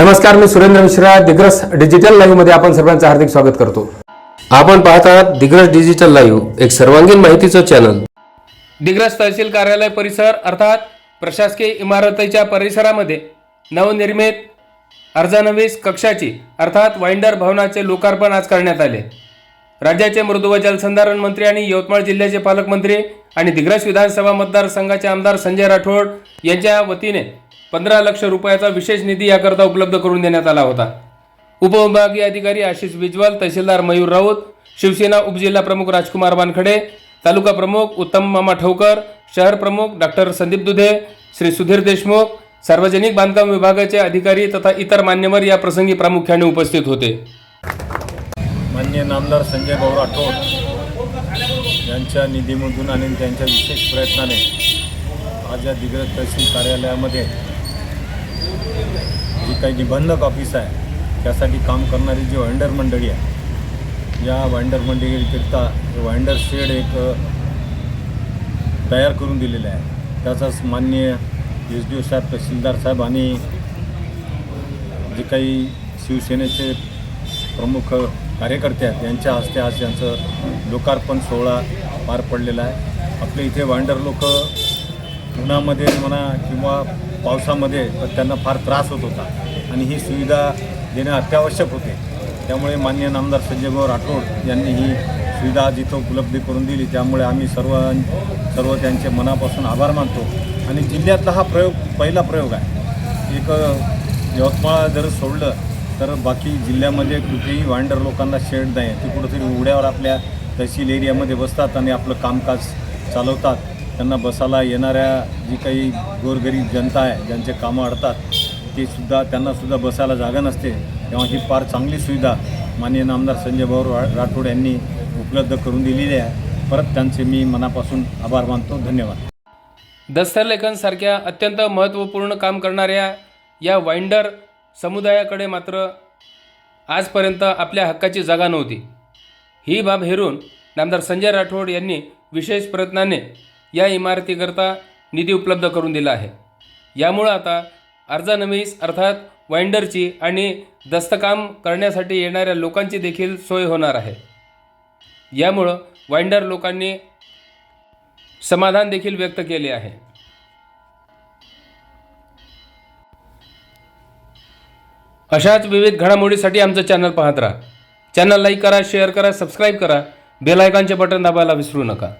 नमस्कार मी सुरेंद्र मिश्रा दिग्रस डिजिटल लाईव्हमध्ये आपण सर्वांचं हार्दिक स्वागत करतो. आपण पाहत आहात दिग्रस डिजिटल लाईव्ह एक सर्वांगीण माहितीचं चॅनल दिग्रस तहसील कार्यालय परिसर अर्थात प्रशासकीय इमारतीच्या परिसरामध्ये नवनिर्मित अर्जानवीस कक्षाची अर्थात वाइंडर भवनाचे लोकार्पण आज करण्यात आले. राज्याचे मृदू व जलसंधारण मंत्री आणि यवतमाळ जिल्ह्याचे पालकमंत्री आणि दिग्रस विधानसभा मतदारसंघाचे आमदार संजय राठोड यांच्या वतीने पंधरा लक्ष रुपयाचा विशेष निधी याकरता उपलब्ध करून देण्यात आला होता. उपविभागीय अधिकारी आशिष बिजवाल तहसीलदार मयूर राऊत शिवसेना उपजिल्हा प्रमुख राजकुमार वानखडे तालुका प्रमुख उत्तम मामा ठवकर शहर प्रमुख डॉक्टर संदीप दुधे श्री सुधीर देशमुख सार्वजनिक बांधकाम विभागाचे अधिकारी तथा इतर मान्यवर या प्रसंगी प्रामुख्याने उपस्थित होते. मान्य नामदार संजय भाऊ राठोड यांच्या निधीमधून आणि त्यांच्या विशेष प्रयत्नाने आज या दिग्रज तहसील कार्यालयामध्ये जी काही निबंधक ऑफिस आहे त्यासाठी काम करणारी जी वाइंडर मंडळी आहे या वाइंडर मंडळीकरिता वाइंडर शेड एक तयार करून दिलेलं आहे. त्याचाच मान्य एस डी ओ साहेब तहसीलदार साहेब आणि जे काही शिवसेनेचे प्रमुख कार्यकर्ते आहेत यांच्या हस्ते आज यांचं लोकार्पण सोहळा पार पडलेला आहे. आपल्या इथे वांडर लोक उन्हामध्ये म्हणा किंवा पावसामध्ये तर त्यांना फार त्रास होत होता. आणि ही सुविधा देणं अत्यावश्यक होते. त्यामुळे मान्य नामदार संजयभाऊ राठोड यांनी ही सुविधा आज इथं उपलब्ध करून दिली. त्यामुळे आम्ही सर्व सर्व त्यांचे मनापासून आभार मानतो. आणि जिल्ह्यातला हा प्रयोग पहिला प्रयोग आहे. एक यवतमाळ जर सोडलं तर बाकी जिल्ह्यामध्ये कुठेही वांडर लोकांना शेड नाही. ते कुठंतरी उड्यावर आपल्या तहसील एरियामध्ये बसतात आणि आपलं कामकाज चालवतात. त्यांना बसायला येणाऱ्या जी काही गोरगरीब जनता आहे ज्यांचे कामं अडतात ते सुद्धा त्यांनासुद्धा बसायला जागा नसते. तेव्हा ही फार चांगली सुविधा माननीय नामदार संजय भाऊ रा राठोड यांनी उपलब्ध करून दिलेली आहे. परत त्यांचे मी मनापासून आभार मानतो. धन्यवाद. दस्तलेखनसारख्या अत्यंत महत्त्वपूर्ण काम करणाऱ्या या वाइंडर समुदायाकडे मात्र आजपर्यंत आपल्या हक्काची जागा नव्हती. ही बाब हेरून नामदार संजय राठोड यांनी विशेष प्रयत्नाने या इमारतीकरता निधी उपलब्ध करून दिला आहे. यामुळं आता अर्जानमीस अर्थात वाइंडरची आणि दस्तकाम करण्यासाठी येणाऱ्या लोकांची देखील सोय होणार आहे. यामुळं वाइंडर लोकांनी समाधान देखील व्यक्त केले आहे. अशाच विविध घडामोडीसाठी आमचं चॅनल पाहत राहा. चॅनल लाईक करा शेअर करा सबस्क्राईब करा. बेल आयकॉनचे बटन दाबायला विसरू नका.